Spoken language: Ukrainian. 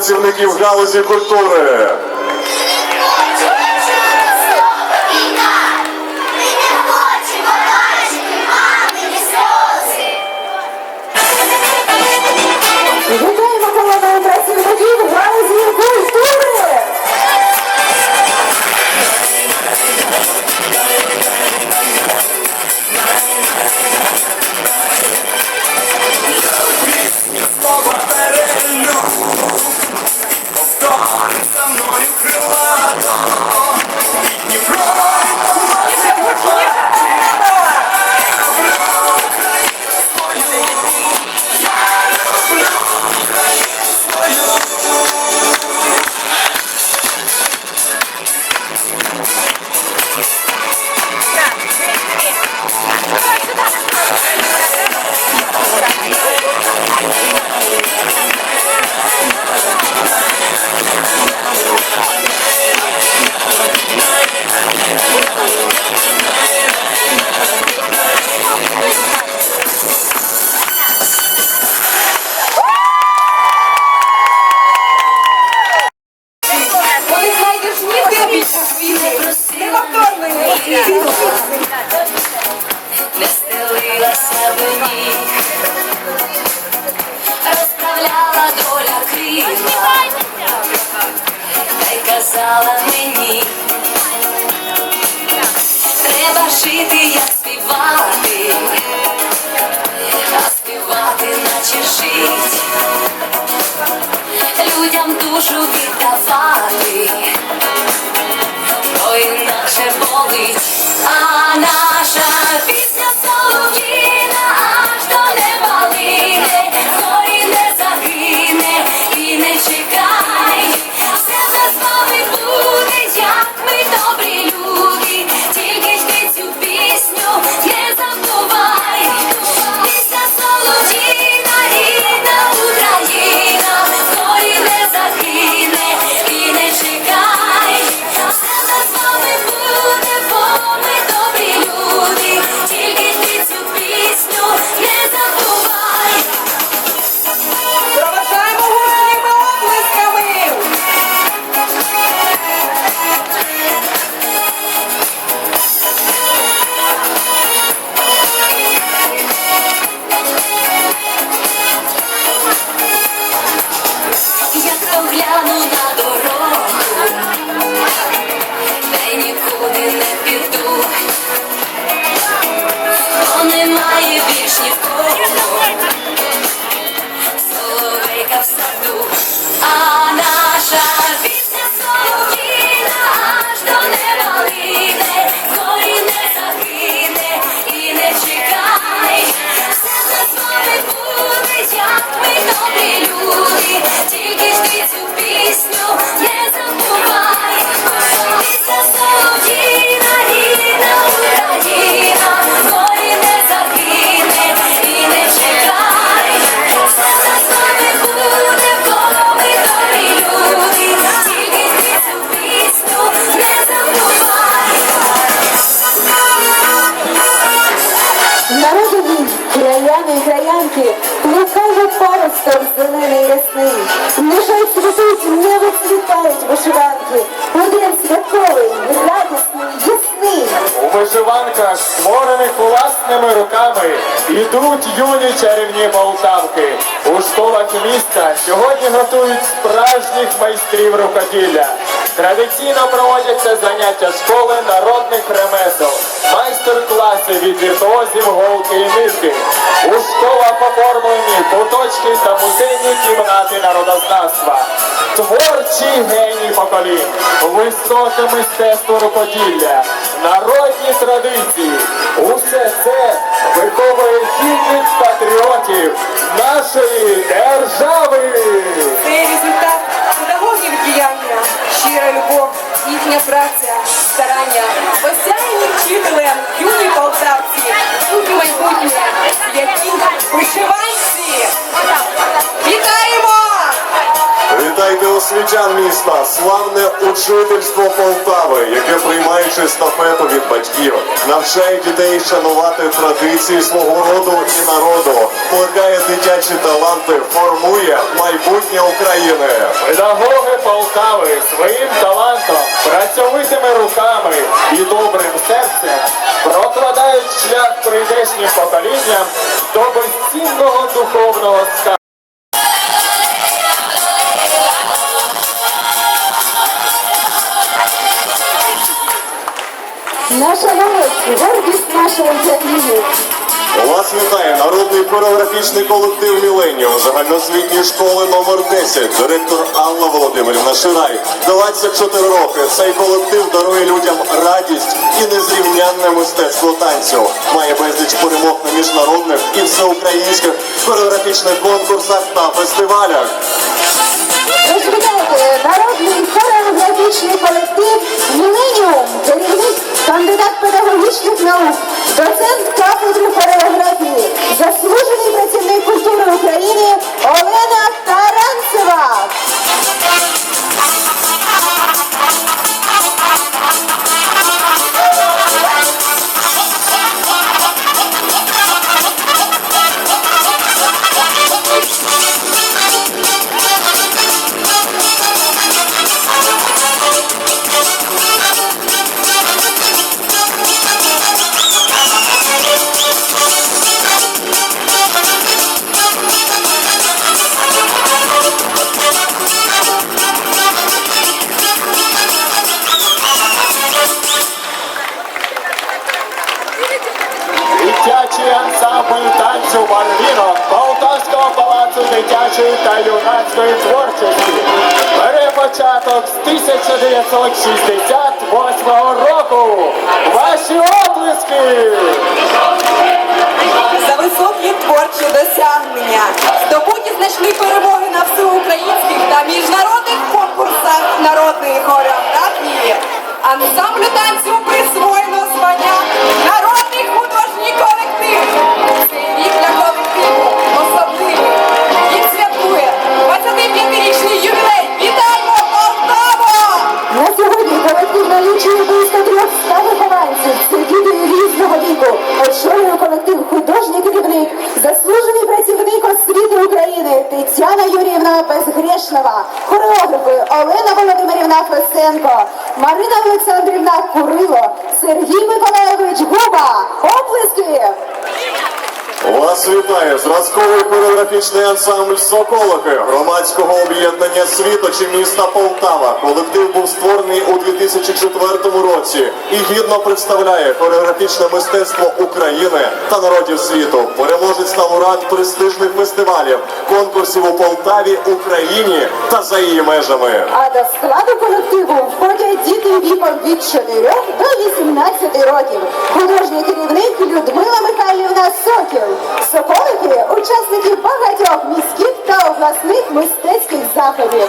працівників галузі культури. казала мені, треба жити, як співати, а співати, наче жить, людям душу. краяни і краянки, лукаво паростом зелений ясний. Лежать цвітуть, не вицвітають вишиванки. Один святковий, радісний, ясний. У вишиванках, створених власними руками, ідуть юні чарівні полтавки. У школах міста сьогодні готують справжніх майстрів рукоділля. Традиційно проводяться заняття школи народних ремесел, майстер-класи від віртуозів голки і нитки. У школах оформлені куточки та музейні кімнати народознавства. Творчі гені поколін, високе мистецтво рукоділля, народні традиції. Усе це виховує гідних патріотів нашої. Освітян міста, славне учительство Полтави, яке приймаючи естафету від батьків, навчає дітей шанувати традиції свого роду і народу, плекає дитячі таланти, формує майбутнє України. Педагоги Полтави своїм талантом, працьовитими руками і добрим серцем прокладають шлях прийдешнім поколінням до безцінного духовного скарбу. Наша молодь, гордість нашої країни. Вас вітає народний хореографічний колектив Міленіум загальноосвітньої школи номер 10, директор Анна Володимирівна Ширай. 24 роки цей колектив дарує людям радість і незрівнянне мистецтво танцю. Має безліч перемог на міжнародних і всеукраїнських хореографічних конкурсах та фестивалях. Розвітайте народний хореографічний колектив know. Дитячий ансамбль танцю Барвінок Полтавського палацу дитячої та юнацької творчості бере початок з 1968 року. Ваші оплески! Тетяна Юріївна Безгрешнова, хореографи Олена Володимирівна Фесенко, Марина Олександрівна Курило, Сергій Миколаєвич Губа. Оплески! Вас вітає зразковий хореографічний ансамбль Соколики громадського об'єднання світочі міста Полтава. Колектив був створений у 2004 році і гідно представляє хореографічне мистецтво України та народів світу. Переможець лауреат престижних фестивалів, конкурсів у Полтаві, Україні та за її межами. А до складу колективу входять діти віком від 4 до 18 років. Художній керівник Людмила Михайлівна Сокіл. Соколики учасники багатьох міських та обласних мистецьких заходів.